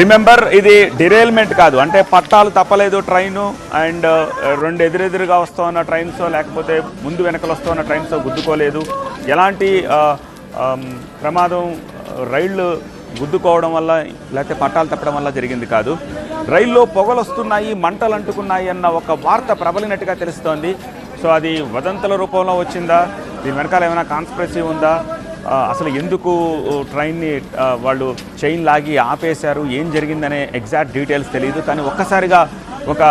Remember ఇది డిరైల్మెంట్ కాదు. అంటే పట్టాలు తప్పలేదు ట్రైను అండ్ uh, రెండు ఎదురెదురుగా వస్తున్న ట్రైన్సో ట్రైన్స్ లేకపోతే ముందు వెనకలు వస్తున్న ఉన్న ట్రైన్స్ గుద్దుకోలేదు. ఎలాంటి uh, um, ప్రమాదం uh, రైళ్ళు గుద్దుకోవడం వల్ల లేకపోతే పట్టాలు తప్పడం వల్ల జరిగింది కాదు. రైల్లో పొగలు వస్తున్నాయి మంటలు అంటుకున్నాయి అన్న ఒక వార్త ప్రబలినట్టుగా తెలుస్తోంది. సో అది వదంతుల రూపంలో వచ్చిందా? దీని వెనకాల ఏమైనా కాన్స్పిరసీ ఉందా? అసలు ఎందుకు ట్రైన్ని వాళ్ళు చైన్ లాగి ఆపేశారు ఏం జరిగిందనే ఎగ్జాక్ట్ డీటెయిల్స్ తెలియదు కానీ ఒక్కసారిగా ఒక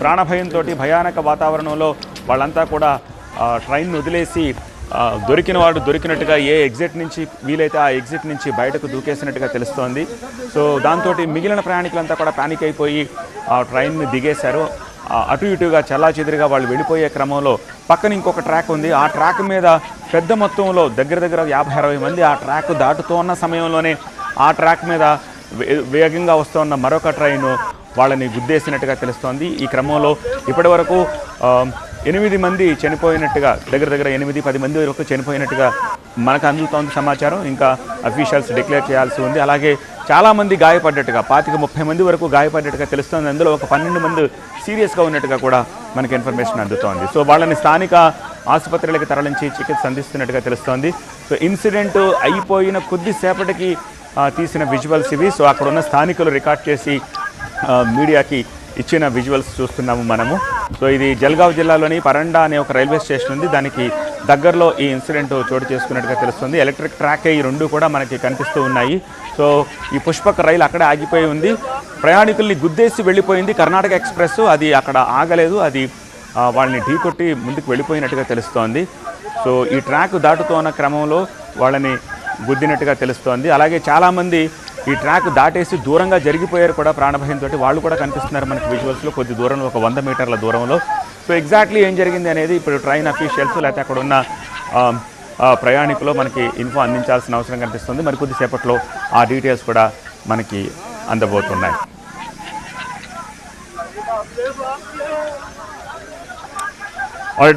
ప్రాణభయంతో భయానక వాతావరణంలో వాళ్ళంతా కూడా ట్రైన్ వదిలేసి దొరికిన వాడు దొరికినట్టుగా ఏ ఎగ్జిట్ నుంచి వీలైతే ఆ ఎగ్జిట్ నుంచి బయటకు దూకేసినట్టుగా తెలుస్తోంది. సో దాంతో మిగిలిన ప్రయాణికులంతా కూడా పానిక్ అయిపోయి ఆ ట్రైన్ని దిగేశారు. అటు ఇటుగా చల్లాచెదురుగా వాళ్ళు వెళ్ళిపోయే క్రమంలో పక్కన ఇంకొక ట్రాక్ ఉంది. ఆ ట్రాక్ మీద పెద్ద మొత్తంలో దగ్గర దగ్గర యాభై అరవై మంది ఆ ట్రాక్ దాటుతూ ఉన్న సమయంలోనే ఆ ట్రాక్ మీద వే- వేగంగా వస్తున్న మరొక ట్రైన్ వాళ్ళని గుద్దేసినట్టుగా తెలుస్తోంది. ఈ క్రమంలో ఇప్పటి వరకు ఎనిమిది మంది చనిపోయినట్టుగా దగ్గర దగ్గర ఎనిమిది పది మంది వరకు చనిపోయినట్టుగా మనకు అందుతోంది సమాచారం. ఇంకా అఫీషియల్స్ డిక్లేర్ చేయాల్సి ఉంది. అలాగే చాలామంది గాయపడ్డట్టుగా పాతిక ముప్పై మంది వరకు గాయపడ్డట్టుగా తెలుస్తోంది. అందులో ఒక పన్నెండు మంది సీరియస్గా ఉన్నట్టుగా కూడా మనకి ఇన్ఫర్మేషన్ అందుతోంది. సో వాళ్ళని స్థానిక ఆసుపత్రులకు తరలించి చికిత్స అందిస్తున్నట్టుగా తెలుస్తోంది. సో ఇన్సిడెంట్ అయిపోయిన కొద్దిసేపటికి తీసిన విజువల్స్ ఇవి. సో అక్కడ ఉన్న స్థానికులు రికార్డ్ చేసి మీడియాకి ఇచ్చిన విజువల్స్ చూస్తున్నాము మనము. సో ఇది జల్గావ్ జిల్లాలోని పరండా అనే ఒక రైల్వే స్టేషన్ ఉంది. దానికి దగ్గరలో ఈ ఇన్సిడెంట్ చోటు చేసుకున్నట్టుగా తెలుస్తుంది. ఎలక్ట్రిక్ ట్రాక్ ఈ రెండు కూడా మనకి కనిపిస్తూ ఉన్నాయి. సో ఈ పుష్పక రైలు అక్కడే ఆగిపోయి ఉంది. ప్రయాణికుల్ని గుద్దేసి వెళ్ళిపోయింది కర్ణాటక ఎక్స్ప్రెస్. అది అక్కడ ఆగలేదు. అది వాళ్ళని ఢీకొట్టి ముందుకు వెళ్ళిపోయినట్టుగా తెలుస్తోంది. సో ఈ ట్రాక్ దాటుతున్న క్రమంలో వాళ్ళని గుద్దినట్టుగా తెలుస్తోంది. అలాగే చాలామంది ఈ ట్రాక్ దాటేసి దూరంగా జరిగిపోయారు కూడా ప్రాణభయంతో వాళ్ళు కూడా కనిపిస్తున్నారు మనకి విజువల్స్లో కొద్ది దూరంలో ఒక వంద మీటర్ల దూరంలో. సో ఎగ్జాక్ట్లీ ఏం జరిగింది అనేది ఇప్పుడు ట్రైన్ అఫీషియల్స్ లేకపోతే అక్కడ ఉన్న ప్రయాణికులు మనకి ఇన్ఫో అందించాల్సిన అవసరం కనిపిస్తుంది. మరి కొద్దిసేపట్లో ఆ డీటెయిల్స్ కూడా మనకి అందబోతున్నాయి.